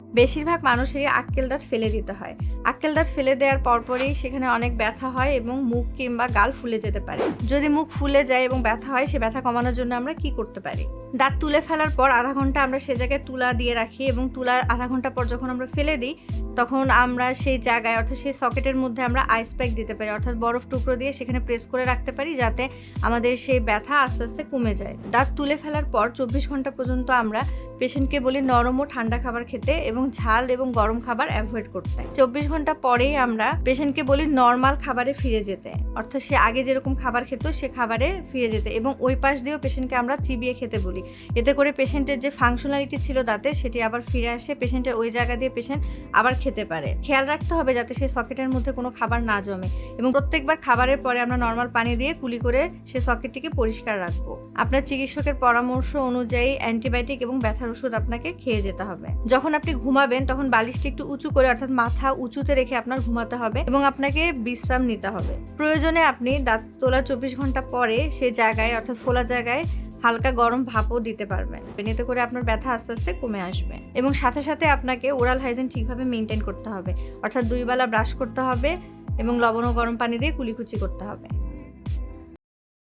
বেশিরভাগ মানুষেরই আক্কেল দাঁত ফেলে দিতে হয়। আক্কেল দাঁত ফেলে দেওয়ার পরপরই সেখানে অনেক ব্যথা হয় এবং মুখ কিংবা গাল ফুলে যেতে পারে। যদি মুখ ফুলে যায় এবং ব্যথা হয়, সে ব্যথা কমানোর জন্য আমরা কি করতে পারি? দাঁত তুলে ফেলার পর আধা ঘণ্টা আমরা সে জায়গায় তুলা দিয়ে রাখি এবং তুলার আধা ঘণ্টা পর যখন আমরা ফেলে দিই, তখন আমরা সেই জায়গায় অর্থাৎ সেই সকেটের মধ্যে আমরা আইস প্যাক দিতে পারি। অর্থাৎ বরফ টুকরো দিয়ে সেখানে প্রেস করে রাখতে পারি যাতে আমাদের সেই ব্যথা আস্তে আস্তে কমে যায়। দাঁত তুলে ফেলার পর চব্বিশ ঘণ্টা পর্যন্ত আমরা পেশেন্টকে বলি নরম ও ঠান্ডা খাবার খেতে এবং ঝাল এবং গরম খাবার অ্যাভয়েড করতে চব্বিশ ঘণ্টা পরেই আমরা পেশেন্টকে বলি নর্মাল খাবারে ফিরে যেতে। অর্থাৎ সে আগে যেরকম খাবার খেত, সে খাবারে ফিরে যেতে এবং ওই পাশ দিয়েও পেশেন্টকে আমরা চিবিয়ে খেতে বলি। এতে করে পেশেন্টের যে ফাংশনালিটি ছিল দাঁতে সেটি আবার ফিরে আসে, পেশেন্টের ওই জায়গা দিয়ে পেশেন্ট আবার খেতে পারে। খেয়াল রাখতে হবে যাতে সেই সকেটের মধ্যে কোনো খাবার না জমে এবং প্রত্যেকবার খাবারের পরে আমরা নর্মাল পানি দিয়ে কুলি করে সে সকেটটিকে পরিষ্কার রাখব। আপনার চিকিৎসকের পরামর্শ অনুযায়ী অ্যান্টিবায়োটিক এবং ব্যথার ওষুধ আপনাকে খেয়ে যেতে হবে। যখন আপনি ঘুমাবেন, তখন বালিশটি একটু উঁচু করে, অর্থাৎ মাথা উঁচুতে রেখে আপনার ঘুমাতে হবে এবং আপনাকে বিশ্রাম নিতে হবে। প্রয়োজনে আপনি দাঁত তোলার চব্বিশ ঘণ্টা পরে সে জায়গায়, অর্থাৎ ফোলা জায়গায় হালকা গরম ভাপও দিতে পারবেন। এতে করে আপনার ব্যথা আস্তে আস্তে কমে আসবে এবং সাথে সাথে আপনাকে ওরাল হাইজিন ঠিকভাবে মেনটেন করতে হবে। অর্থাৎ দুইবেলা ব্রাশ করতে হবে এবং লবণ ও গরম পানি দিয়ে কুলিকুচি করতে হবে।